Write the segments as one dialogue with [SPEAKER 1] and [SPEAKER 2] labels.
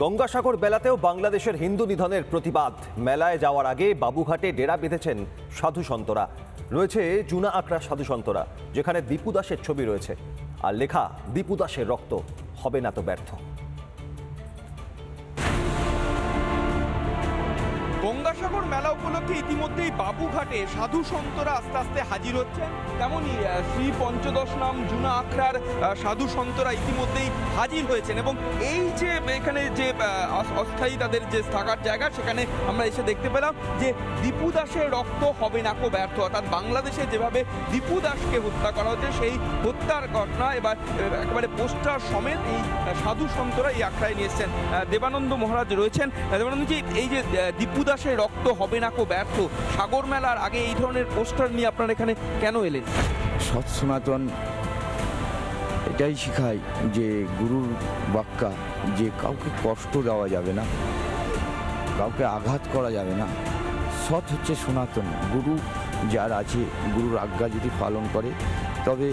[SPEAKER 1] গঙ্গাসাগর মেলাতেও বাংলাদেশের হিন্দু নিধনের প্রতিবাদ। মেলায় যাওয়ার আগে বাবুঘাটে ডেরা বেঁধেছেন সাধু সন্তরা। রয়েছে জুনা আকরা সাধু সন্তরা, যেখানে দীপু দাসের ছবি রয়েছে। আর লেখা, দীপু দাসের রক্ত হবে না তো ব্যর্থ।
[SPEAKER 2] গঙ্গাসাগর মেলা উপলক্ষে ইতিমধ্যেই বাবুঘাটে সাধু সন্তরা আস্তে আস্তে হাজির হচ্ছেন। তেমনই শ্রী পঞ্চদশ নাম জুনা আখড়ার সাধু সন্তরা ইতিমধ্যেই হাজির হয়েছেন এবং এই যে এখানে যে অস্থায়ী তাদের যে থাকার জায়গা সেখানে আমরা এসে দেখতে পেলাম যে দীপু দাসের রক্ত হবে না কো ব্যর্থ। অর্থাৎ বাংলাদেশে যেভাবে দীপু দাসকে হত্যা করা হচ্ছে সেই হত্যার ঘটনা এবার একেবারে পোস্টার সমেত এই সাধু সন্তরা এই আখড়ায় নিয়ে এসছেন। দেবানন্দ মহারাজ রয়েছেন। আহ, দেবানন্দজি এই যে দীপু দাসের রক্ত হবে না কো ব্যর্থ। সাগর মেলার আগে এই ধরনের পোস্টার নিয়ে আপনারা এখানে কেন এলেন?
[SPEAKER 3] সৎ সনাতন এটাই শেখায় যে গুরুর বাক্যা যে কাউকে কষ্ট দেওয়া যাবে না, কাউকে আঘাত করা যাবে না। সৎ হচ্ছে সনাতন, গুরু যার আছে, গুরুর আজ্ঞা যদি পালন করে, তবে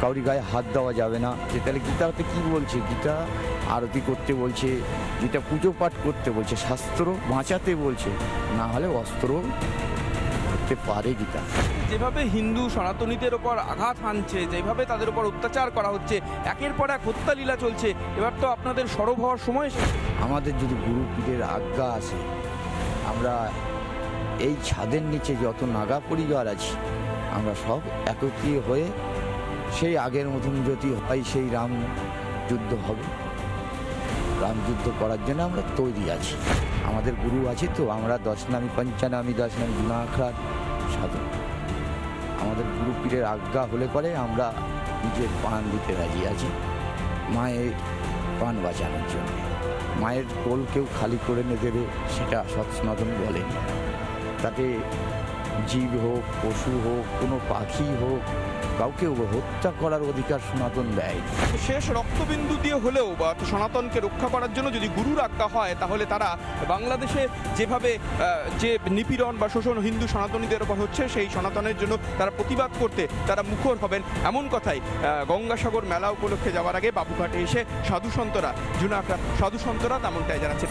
[SPEAKER 3] কাউরি গায়ে হাত দেওয়া যাবে না। যে তাহলে গীতাতে কি বলছে? গীতা আরতি করতে বলছে গীতা পুজো পাঠ করতে বলছে শাস্ত্র বাঁচাতে বলছে না হলে অস্ত্র করতে পারে গীতা।
[SPEAKER 2] যেভাবে হিন্দু সনাতনীদের ওপর আঘাত হানছে যেভাবে তাদের উপর অত্যাচার করা হচ্ছে একের পর এক হত্যা লীলা চলছে এবার তো আপনাদের সরব হওয়ার সময় এসেছে।
[SPEAKER 3] আমাদের যদি গুরু পীরের আজ্ঞা আছে আমরা এই ছাদের নিচে যত নাগা পরিবার আছি আমরা সব একত্রিত হয়ে সেই আগের মতন যদি হয় সেই রাম যুদ্ধ হবে। রাম যুদ্ধ করার জন্য আমরা তৈরি আছি। আমাদের গুরু আছে তো, আমরা দশ নামী পঞ্চানামী, দশ নামী আখড়ার সাধু আমাদের গুরু পীরের আজ্ঞা হলে পরে আমরা নিজের প্রাণ দিতে রাজি আছি মায়ের প্রাণ বাঁচানোর জন্য। মায়ের কোল কেউ খালি করে নিয়ে দেবে সেটা সৎ সনাতন বলেন। তাতে জীব হোক, পশু হোক, কোনো পাখি হোক কাউকে হত্যা করার অধিকার সনাতন দেয়।
[SPEAKER 2] শেষ রক্তবিন্দু দিয়ে হলেও বা সনাতনকে রক্ষা করার জন্য যদি গুরুর আজ্ঞা হয়, তাহলে তারা বাংলাদেশে যেভাবে যে নিপীড়ন বা শোষণ হিন্দু সনাতনীদের ওপর হচ্ছে, সেই সনাতনের জন্য তারা প্রতিবাদ করতে তারা মুখর হবেন। এমন কথাই গঙ্গাসাগর মেলা উপলক্ষে যাওয়ার আগে বাবুঘাটে এসে সাধু সন্তরা জুনাকরা সাধু সন্তরা তেমনটাই জানাচ্ছেন।